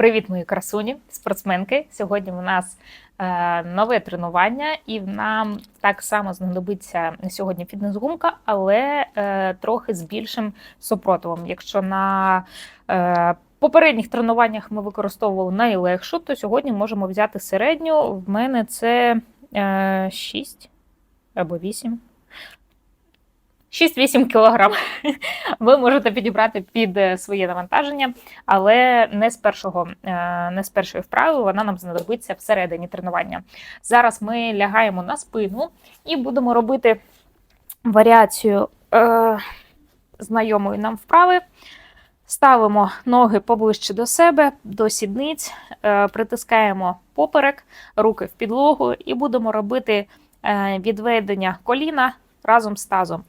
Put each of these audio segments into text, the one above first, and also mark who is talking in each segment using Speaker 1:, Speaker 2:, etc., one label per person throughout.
Speaker 1: Привіт, мої красуні, спортсменки. Сьогодні у нас е, нове тренування, і нам так само знадобиться сьогодні фітнес-гумка, але е, трохи з більшим супротивом. Якщо на е, попередніх тренуваннях ми використовували найлегшу, то сьогодні можемо взяти середню. В мене це е, 6 або 8. 6-8 кілограм. Ви можете підібрати під е, своє навантаження, але не з першого, е, не з першої вправи вона нам знадобиться всередині тренування. Зараз ми лягаємо на спину і будемо робити варіацію е, знайомої нам вправи. Ставимо ноги поближче до себе, до сідниць, е, притискаємо поперек, руки в підлогу і будемо робити е, відведення коліна разом з тазом.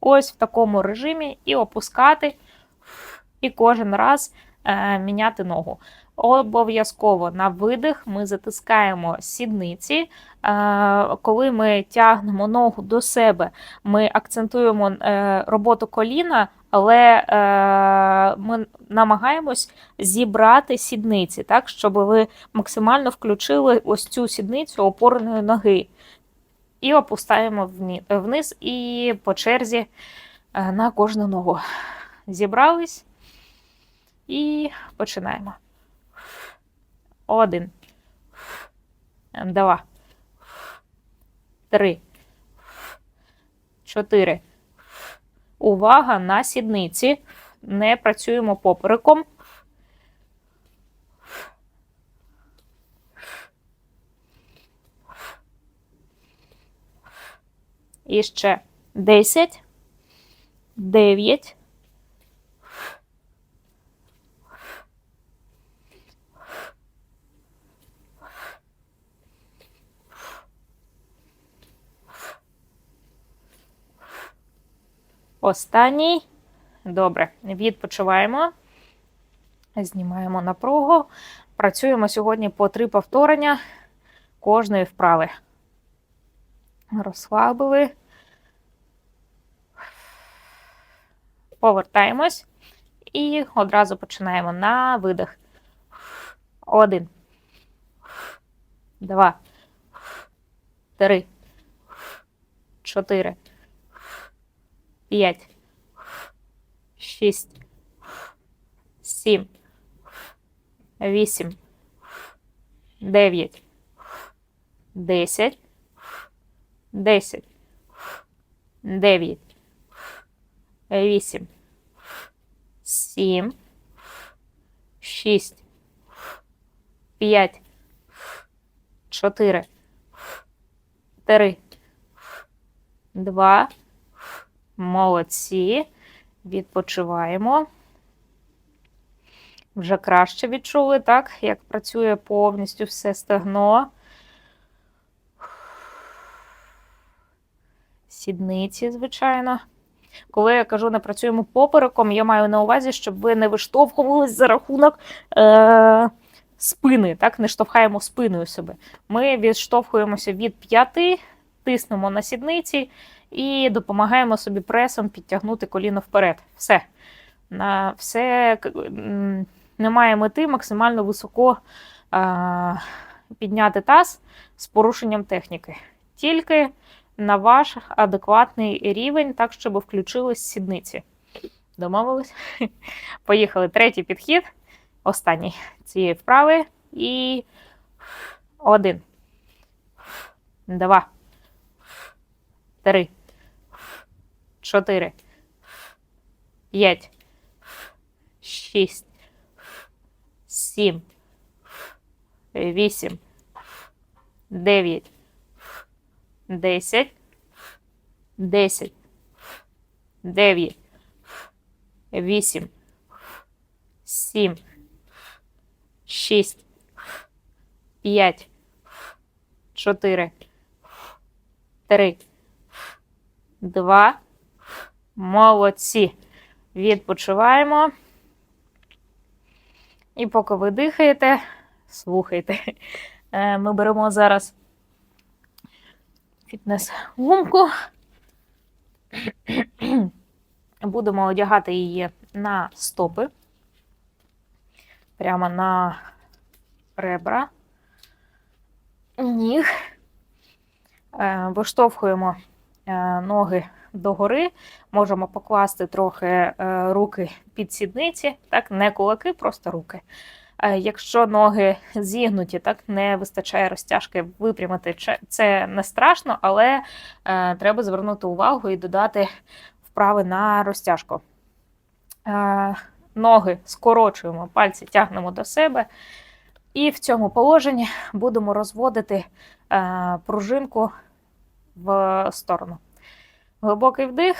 Speaker 1: Ось в такому режимі і опускати, і кожен раз е, міняти ногу. Обов'язково на видих ми затискаємо сідниці. Е, коли ми тягнемо ногу до себе, ми акцентуємо е, роботу коліна, але е, ми намагаємось зібрати сідниці, так, щоб ви максимально включили ось цю сідницю опорної ноги. І опускаємо вниз і по черзі е, на кожну ногу. Зібрались і починаємо. Один. Два. Три. Чотири. Увага на сідниці. Не працюємо попереком. І ще 10, 9, Останній. Добре, відпочиваємо. Знімаємо напругу. Працюємо сьогодні по три повторення кожної вправи. Розслабили. Повертаємось і одразу починаємо на видих. Один. Два. Три. Чотири. П'ять. Шість. Сім. Вісім. Дев'ять. Десять. 10, 9, 8, 7, 6, 5, 4, 3, 2. Молодці. Відпочиваємо. Вже краще відчули, так? Як працює повністю все стегно. сідниці, звичайно. Коли я кажу, не працюємо попереком, я маю на увазі, щоб ви не виштовхувались за рахунок е- спини, так, не штовхаємо спиною себе. Ми відштовхуємося від п'яти, тиснемо на сідниці і допомагаємо собі пресом підтягнути коліно вперед. Все. На все немає мети максимально високо е- підняти таз з порушенням техніки. Тільки на ваш адекватний рівень, так, щоб включились сідниці. Домовились? Поїхали. Третій підхід. Останній цієї вправи. І один. Два. Три. Чотири. П'ять. Шість. Сім. Вісім. Дев'ять. 10, 10, 9, 8, 7, 6, 5, 4, 3, 2. Молодці. Відпочиваємо. І поки ви дихаєте, слухайте. Е, Ми беремо зараз фітнес-гумку. Будемо одягати її на стопи. прямо на ребра ніг. Е, Виштовхуємо е, ноги догори, можемо покласти трохи е, руки під сідниці, так, не кулаки, просто руки. Е, Якщо ноги зігнуті, так не вистачає розтяжки випрямити, це не страшно, але е, треба звернути увагу і додати вправи на розтяжку. Е, ноги скорочуємо, пальці тягнемо до себе. І в цьому положенні будемо розводити пружинку в сторону. Глибокий вдих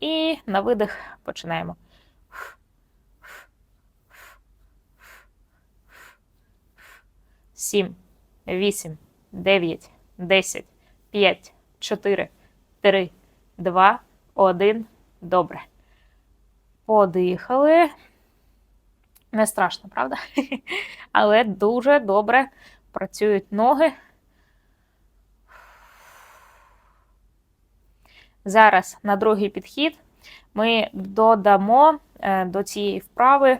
Speaker 1: і на видих починаємо. Сім, вісім, дев'ять, десять, п'ять, чотири, три, два, один. Добре. Подихали. Не страшно, правда? Але дуже добре працюють ноги. Зараз на другий підхід ми додамо е, до цієї вправи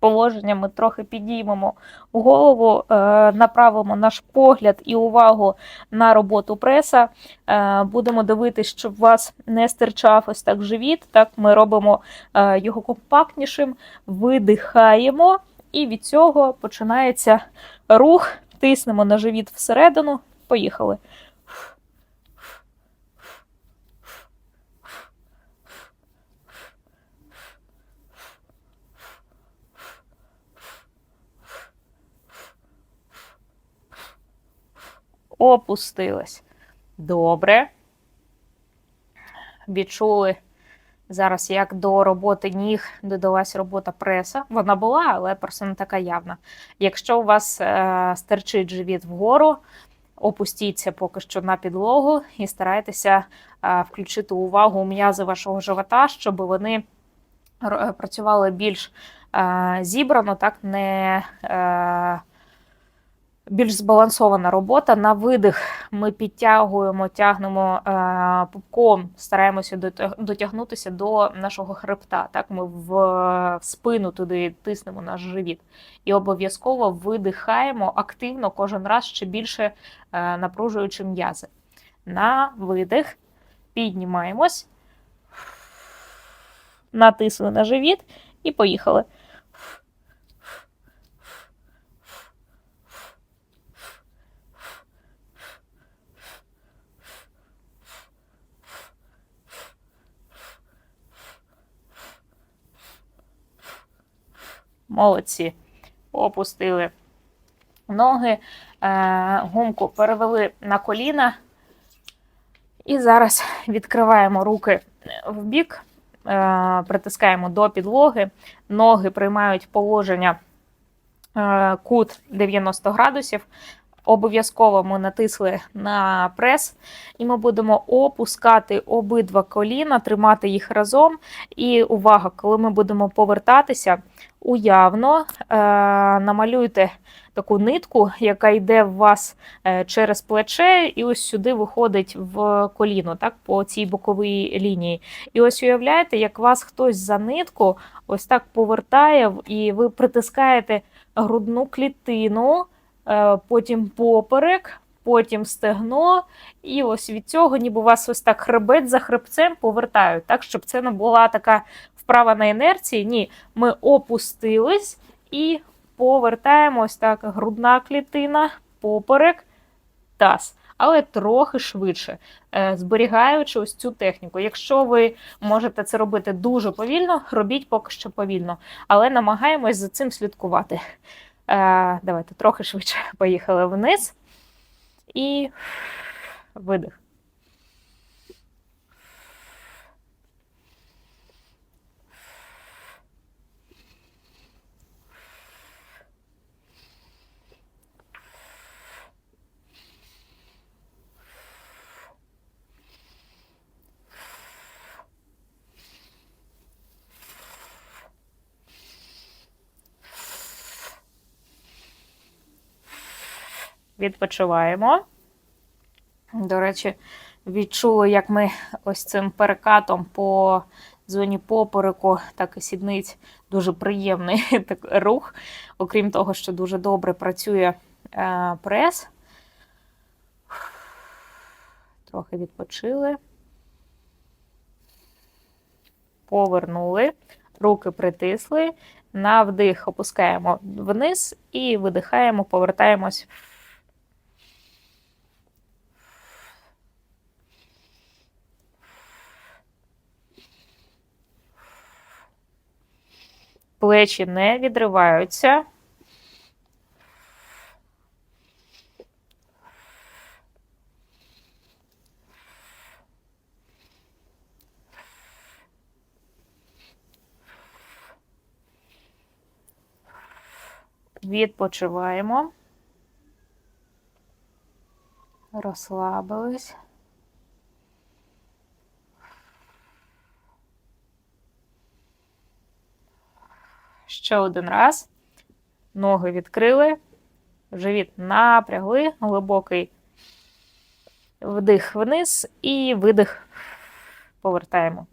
Speaker 1: положення, ми трохи підіймемо голову, е, направимо наш погляд і увагу на роботу преса. Е, Будемо дивитися, щоб у вас не стирчав ось так живіт. Так, ми робимо е, його компактнішим, видихаємо, і від цього починається рух. Тиснемо на живіт всередину. Поїхали. Опустилась. Добре. Відчули зараз, як до роботи ніг додалась робота преса. Вона була, але просто не така явна. Якщо у вас е, стерчить живіт вгору, опустіться поки що на підлогу і старайтеся е, включити увагу м'язи вашого живота, щоб вони працювали більш е, зібрано, так не. Е, більш збалансована робота. На видих ми підтягуємо, тягнемо е, пупком, стараємося дотягнутися до нашого хребта. Так, ми в, спину туди тиснемо наш живіт. І обов'язково видихаємо активно кожен раз ще більше е, напружуючи м'язи. На видих піднімаємось, натисли на живіт і поїхали. Молодці. Опустили ноги, е, гумку перевели на коліна. І зараз відкриваємо руки в бік, е, притискаємо до підлоги, ноги приймають положення е, кут 90 градусів. Обов'язково ми натисли на прес, і ми будемо опускати обидва коліна, тримати їх разом. І увага, коли ми будемо повертатися, уявно е, намалюйте таку нитку, яка йде в вас е, через плече, і ось сюди виходить в коліно, так, по цій боковій лінії. І ось уявляєте, як вас хтось за нитку ось так повертає, і ви притискаєте грудну клітину, потім поперек, потім стегно, і ось від цього, ніби у вас ось так хребет за хребцем повертають, так, щоб це не була така вправа на інерції. Ні, ми опустились і повертаємось так, грудна клітина, поперек, таз. Але трохи швидше, е, зберігаючи ось цю техніку. Якщо ви можете це робити дуже повільно, робіть поки що повільно, але намагаємось за цим слідкувати. Е, Давайте трохи швидше поїхали вниз і видих. Відпочиваємо. До речі, відчули, як ми ось цим перекатом по зоні попереку, так і сідниць. Дуже приємний так, рух. Окрім того, що дуже добре працює е, прес. Трохи відпочили. Повернули, руки притисли. На вдих опускаємо вниз і видихаємо, повертаємось. Плечі не відриваються. Відпочиваємо. Розслабились. Ще один раз. Ноги відкрили, живіт напрягли, глибокий вдих вниз і видих повертаємо.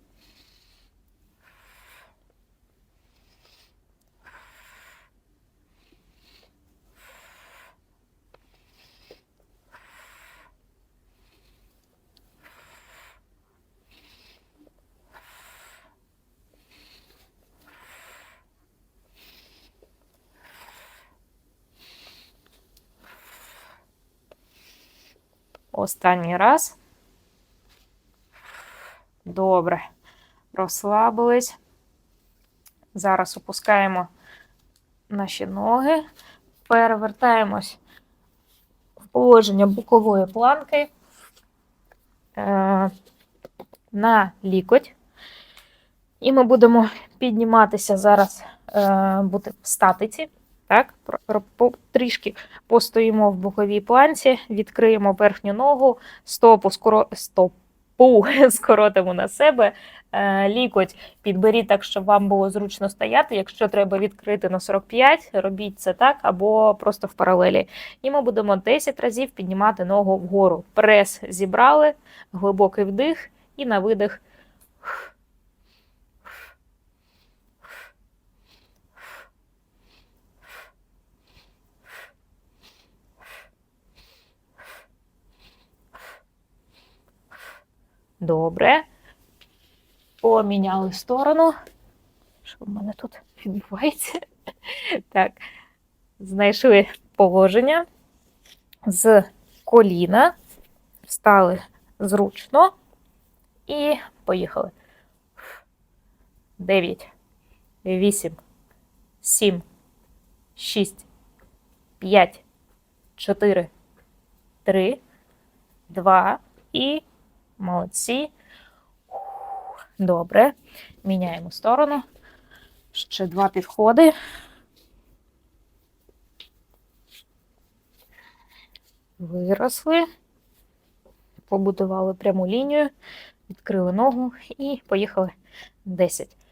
Speaker 1: Останній раз. Добре. Розслабились. Зараз опускаємо наші ноги, перевертаємось в положення бокової планки е, на лікоть. І ми будемо підніматися зараз, е, бути в статиці. Так, трішки постоїмо в боковій планці, відкриємо верхню ногу, стопу, скоро, стопу скоротимо на себе, е, лікоть підберіть так, щоб вам було зручно стояти. Якщо треба відкрити на 45, робіть це так, або просто в паралелі. І ми будемо 10 разів піднімати ногу вгору. Прес зібрали, глибокий вдих і на видих. Добре. Поміняли сторону. Що в мене тут відбувається? Так. Знайшли положення з коліна, встали зручно і поїхали. 9, 8, 7, 6, 5, 4, 3, 2 і Молодці. Добре. Міняємо сторону. Ще два підходи. Виросли. Побудували пряму лінію, відкрили ногу і поїхали 10.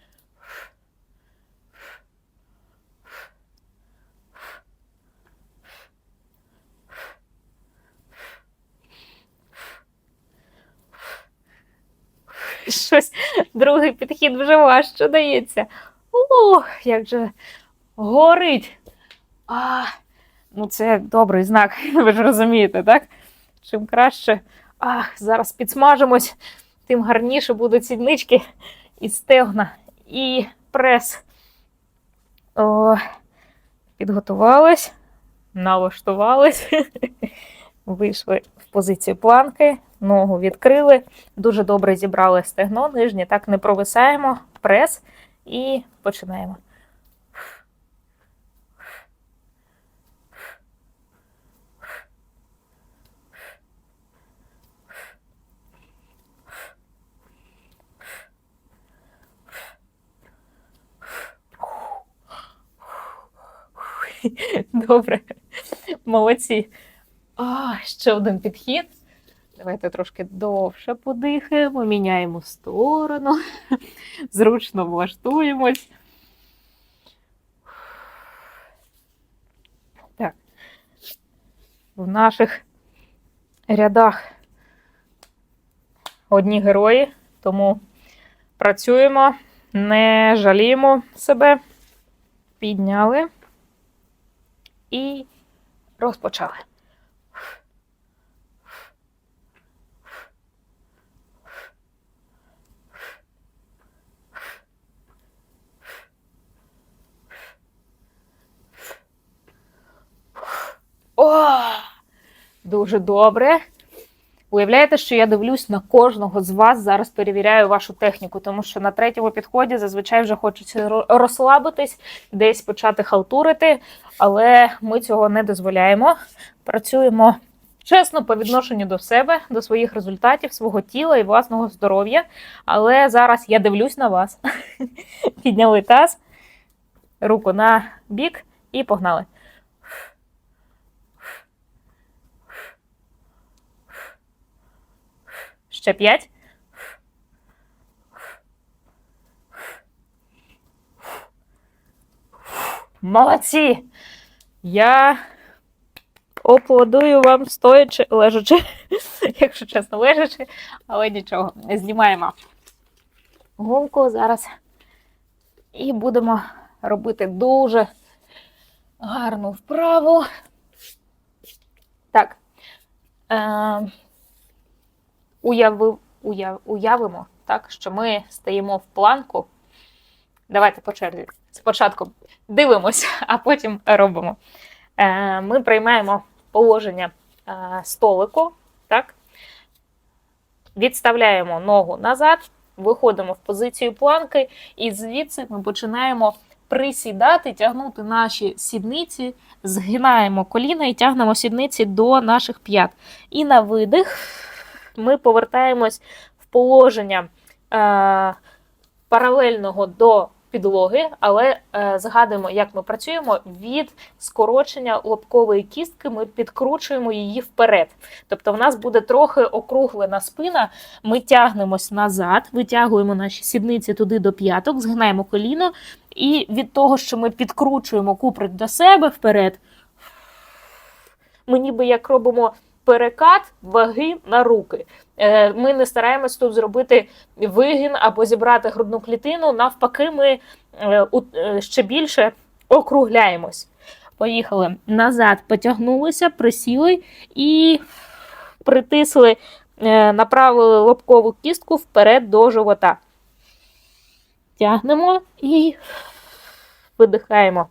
Speaker 1: Щось другий підхід вже важче дається. Ух, як же горить. А, ну це добрий знак, ви ж розумієте, так? Чим краще ах, зараз підсмажимось, тим гарніше будуть сіднички і стегна, і прес. О, підготувались, налаштувались, вийшли в позицію планки, ногу відкрили. Дуже добре зібрали стегно, нижнє, так не провисаємо, прес і починаємо. Добре, молодці. А, ще один підхід. Давайте трошки довше подихаємо, міняємо сторону, зручно влаштуємось. Так. В наших рядах одні герої, тому Працюємо, не жаліємо себе. Підняли і розпочали. О! Дуже добре. Уявляєте, що я дивлюсь на кожного з вас, зараз перевіряю вашу техніку, тому що на третьому підході зазвичай вже хочеться розслабитись, десь почати халтурити, але ми цього не дозволяємо. Працюємо чесно по відношенню до себе, до своїх результатів, свого тіла і власного здоров'я. Але зараз я дивлюсь на вас. Підняли таз, руку на бік і погнали. Ще п'ять. Молодці! Я аплодую вам стоячи, лежачи, якщо чесно, лежачи, але нічого, не знімаємо гумку зараз. І будемо робити дуже гарну вправу. Так. Е- уяви, уяв, уявимо, так, що ми стоїмо в планку. Давайте по черзі. Спочатку дивимося, а потім робимо. Е, Ми приймаємо положення е, столику, так? відставляємо ногу назад, виходимо в позицію планки, і звідси ми починаємо присідати, тягнути наші сідниці, згинаємо коліна і тягнемо сідниці до наших п'ят. І на видих ми повертаємось в положення е, паралельного до підлоги, але е, згадуємо, як ми працюємо від скорочення лобкової кістки, ми підкручуємо її вперед. Тобто, в нас буде трохи округлена спина, ми тягнемось назад, витягуємо наші сідниці туди до п'яток, згинаємо коліно, і від того, що ми підкручуємо куприк до себе вперед, ми ніби як робимо перекат ваги на руки. Е, Ми не стараємось тут зробити вигін або зібрати грудну клітину. Навпаки, ми е, е, ще більше округляємось. Поїхали назад, потягнулися, присіли і притисли, направили лобкову кістку вперед до живота. Тягнемо і видихаємо.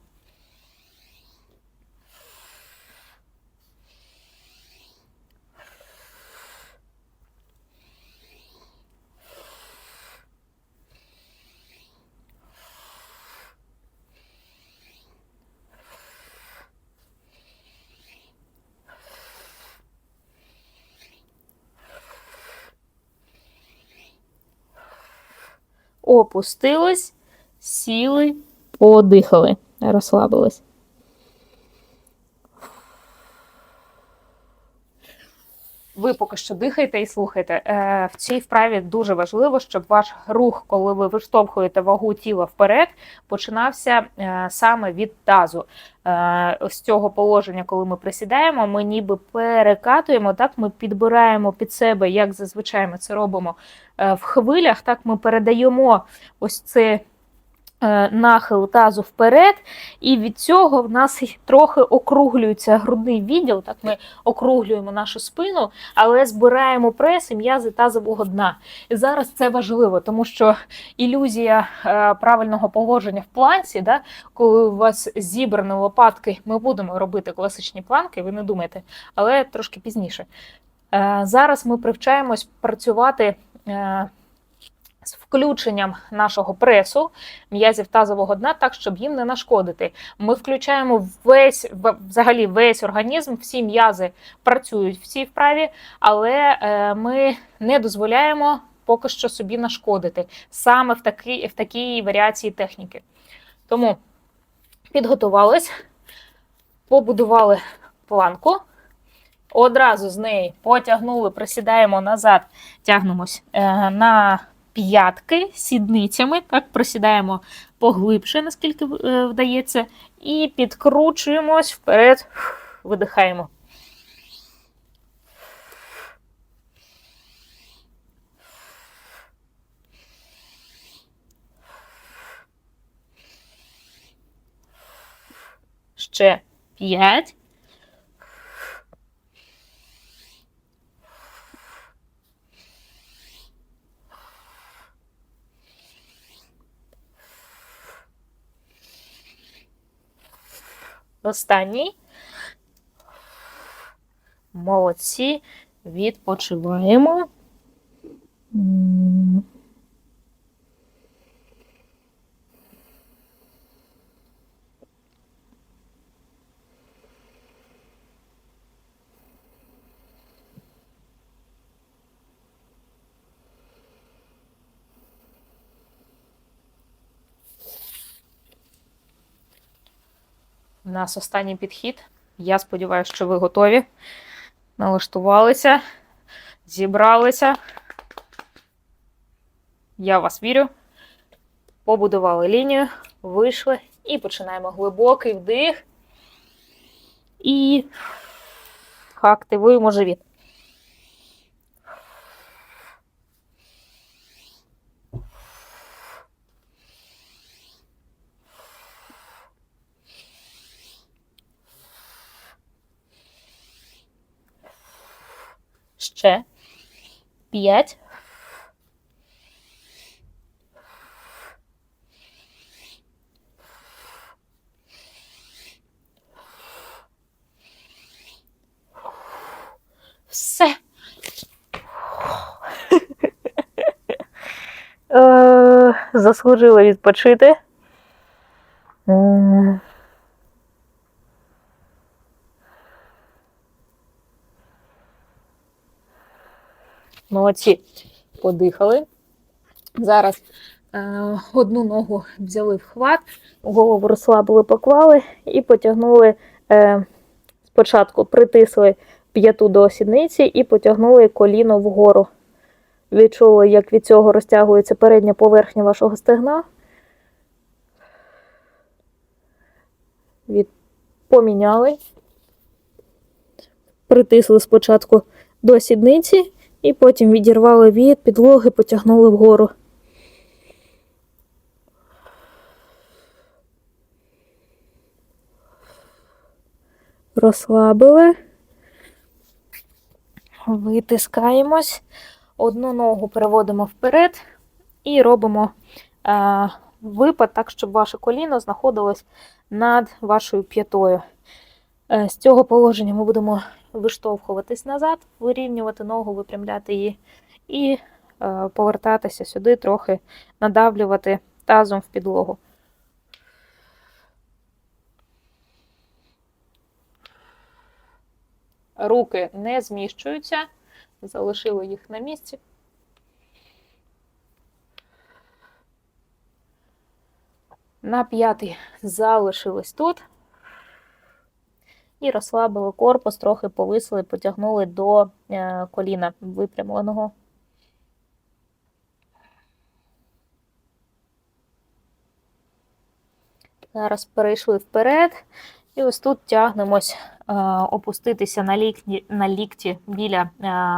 Speaker 1: Опустились, сіли, подихали, розслабились. Ви поки що дихайте і слухайте. Е, В цій вправі дуже важливо, щоб ваш рух, коли ви виштовхуєте вагу тіла вперед, починався е, саме від тазу. Е, З цього положення, коли ми присідаємо, ми ніби перекатуємо, так ми підбираємо під себе, як зазвичай ми це робимо е, в хвилях. Так ми передаємо ось це е, нахил тазу вперед, і від цього в нас трохи округлюється грудний відділ. Так ми округлюємо нашу спину, але збираємо прес і м'язи тазового дна. І зараз це важливо, тому що ілюзія е, правильного положення в планці, да, коли у вас зібрані лопатки, ми будемо робити класичні планки, ви не думайте, але трошки пізніше. Е, Зараз ми привчаємось працювати. З включенням нашого пресу, м'язів тазового дна, так, щоб їм не нашкодити. Ми включаємо весь взагалі весь організм, всі м'язи працюють в цій вправі, але е, ми не дозволяємо поки що собі нашкодити саме в такій, в такій варіації техніки. Тому підготувались, побудували планку. Одразу з неї потягнули, присідаємо назад, тягнемось е, на п'ятки сідницями, так, просідаємо поглибше, наскільки е, вдається, і підкручуємось вперед, видихаємо. Ще п'ять. Останній. Молодці. Відпочиваємо. У нас останній підхід. Я сподіваюся, що ви готові. Налаштувалися, зібралися. Я вас вірю. Побудували лінію, вийшли і починаємо глибокий вдих. І активуємо живіт. Ще. П'ять. Все. Е, Заслужила відпочити. Молодці. Подихали. Зараз е, одну ногу взяли в хват, голову розслабили, поклали і потягнули е, спочатку притисли п'яту до сідниці і потягнули коліно вгору. Відчули, як від цього розтягується передня поверхня вашого стегна. Від... Поміняли. Притисли спочатку до сідниці і потім відірвали від підлоги, потягнули вгору. Розслабили. Витискаємось. Одну ногу переводимо вперед і робимо е, випад так, щоб ваше коліно знаходилось над вашою п'ятою. Е, з цього положення ми будемо виштовхуватись назад, вирівнювати ногу, випрямляти її і е, повертатися сюди, трохи надавлювати тазом в підлогу. Руки не зміщуються, залишили їх на місці. На п'ятий залишились тут. І розслабили корпус, трохи повисили, потягнули до е, коліна випрямленого. Зараз перейшли вперед. І ось тут тягнемось опуститися на лікті, на лікті біля е,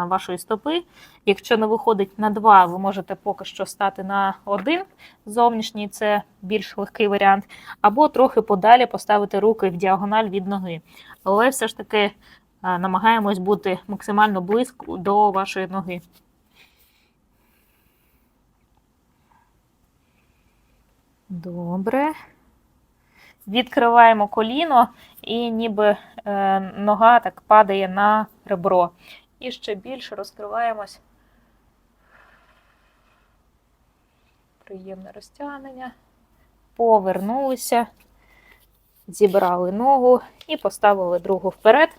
Speaker 1: вашої стопи. Якщо не виходить на два, ви можете поки що стати на один зовнішній, це більш легкий варіант, або трохи подалі поставити руки в діагональ від ноги. Але все ж таки е, намагаємось бути максимально близько до вашої ноги. Добре. Відкриваємо коліно, і ніби е, нога так падає на ребро. І ще більше розкриваємось. Приємне розтягнення. Повернулися, зібрали ногу і поставили другу вперед.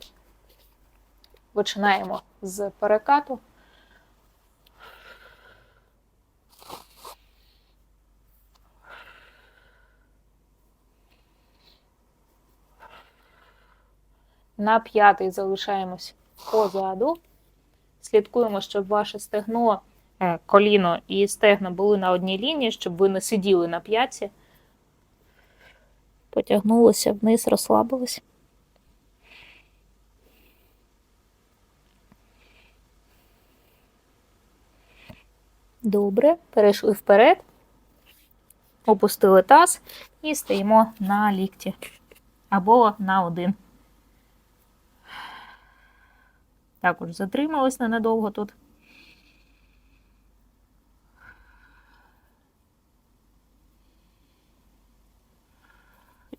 Speaker 1: Починаємо з перекату. На п'ятий залишаємось позаду. Слідкуємо, щоб ваше стегно, е, коліно і стегна були на одній лінії, щоб ви не сиділи на п'ятці. Потягнулися вниз, розслабились. Добре, перейшли вперед, опустили таз і стоїмо на лікті. або на один. Також затрималась ненадовго тут.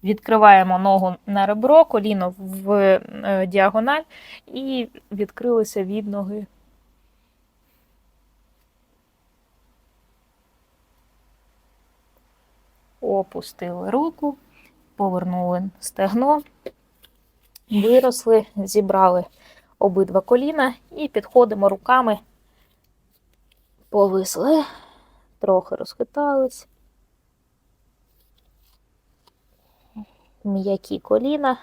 Speaker 1: Відкриваємо ногу на ребро, коліно в е, діагональ і відкрилися від ноги. Опустили руку, повернули стегно, виросли, зібрали обидва коліна і підходимо руками, повисли, трохи розхитались. М'які коліна.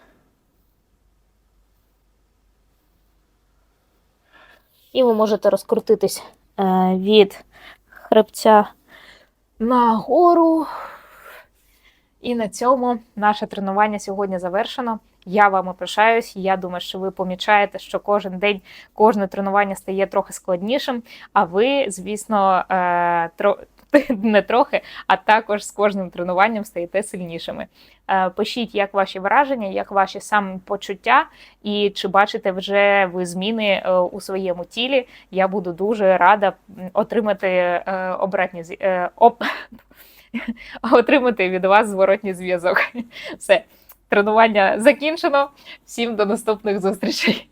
Speaker 1: І ви можете розкрутитись е, від хребця нагору. І на цьому наше тренування сьогодні завершено. Я вами пишаюсь. Я думаю, що ви помічаєте, що кожен день кожне тренування стає трохи складнішим. А ви, звісно, е, тро... не трохи, а також з кожним тренуванням стаєте сильнішими. Е, Пишіть, як ваші враження, як ваші самопочуття, і чи бачите вже ви зміни е, у своєму тілі. Я буду дуже рада отримати обратні отримати від вас зворотній зв'язок. Все, тренування закінчено. Всім до наступних зустрічей.